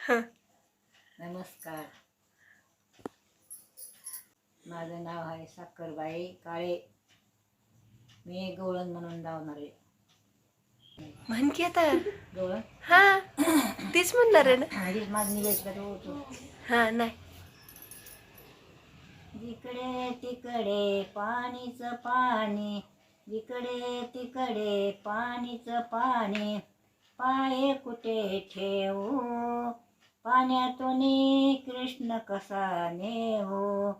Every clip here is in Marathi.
हं. नमस्कार. माझं नाव आहे साखरबाई काळे. मी गवळण म्हणून धावणार आहे म्हण की आता. गवळण? हा. तीच म्हणणार आहे ना. आधीच का तो? होतो हा नाही. जिकडे तिकडे पाणीच पाणी जिकडे तिकडे पाणीच पाणी पाय कुठे ठेवू? पाण्यातून कृष्ण कसा नेहो?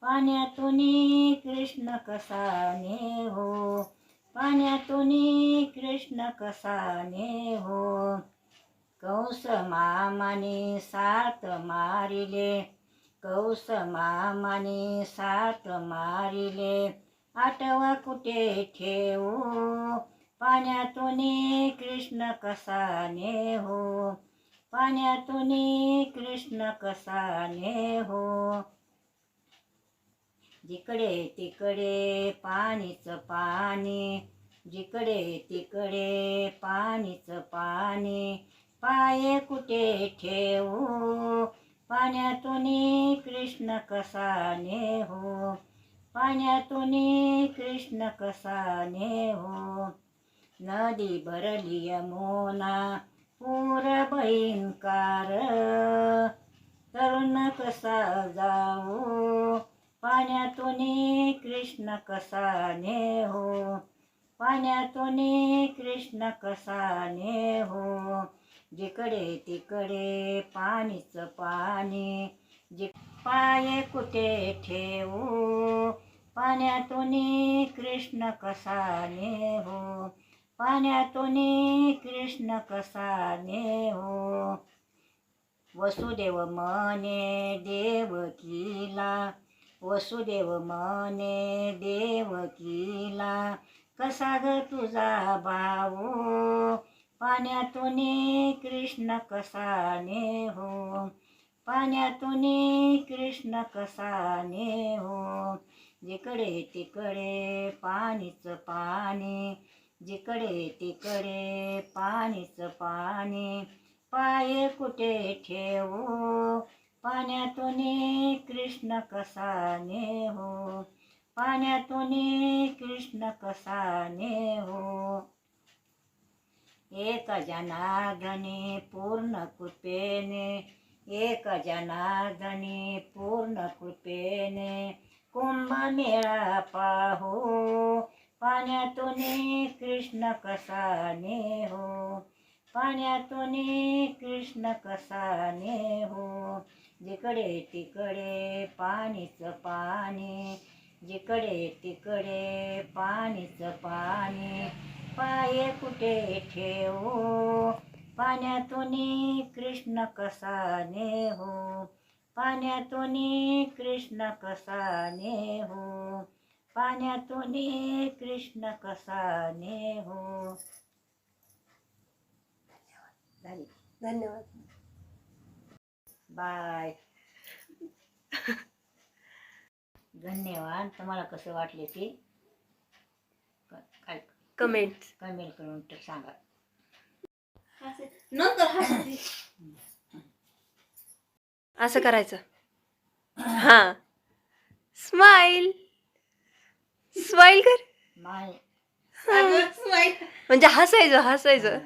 पाण्यातून कृष्ण कसा नेहो? पाण्यातून कृष्ण कसा नेहो? कंस मामाने सात मारिले. कौस मामाने सात मारिले. आठवा कुठे ठेवू? पाण्यातून कृष्ण कसा नेहो? पाण्यातून कृष्ण कसा नेहो जिकडे तिकडे पाणीच पाणी जिकडे तिकडे पाणीच पाणी पाय कुठे ठेवू? पाण्यातून कृष्ण कसा नेहो पाण्यातून कृष्ण कसा नेहो नदी भरली यमुना पूर भयंकार. तरुण कसा जाऊ पाण्यातून कृष्ण कसा नेहो पाण्यातून कृष्ण कसा नेहो जिकडे तिकडे पाणीच पाणी जि पाय कुठे ठेवू? पाण्यातून कृष्ण कसा नेहो पाण्यातून कृष्ण कसा नेहो? वसुदेव मने देवकीला. वसुदेव मने देवकीला. कसा ग तुझा भाऊ? पाण्यातून कृष्ण कसा नेहो? पाण्यातून कृष्ण कसा नेहो? जिकडे तिकडे पाणीच पाणी जिकडे तिकडे पाणीच पाणी पाय कुठे ठेवू? पाण्यातून कृष्ण कसा नेहो? पाण्यातून कृष्ण कसा नेहो? एक जनार्दनी पूर्ण कृपेने एक जनार्दनी पूर्ण कृपेने कुंभमेळा पाहू. पाण्यातून कृष्ण कसा नेहो पाण्यातून कृष्ण कसा नेहो जिकडे तिकडे पाणीच पाणी जिकडे तिकडे पाणीच पाणी पाय कुठे ठेवू? पाण्यातून कृष्ण कसा नेहो पाण्यातून कृष्ण कसा नेहो पाण्यातून कृष्ण कसा नेहो. झाली. धन्यवाद. बाय. धन्यवाद. तुम्हाला कसं वाटले ते? कमेंट कमेंट करून सांगा. असं करायचं. हा. स्माइल स्माइल कर. म्हणजे हसायचं हसायचं.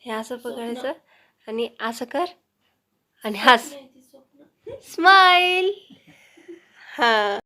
हे. असं पकडायचं आणि असं कर आणि हस. स्माइल हा.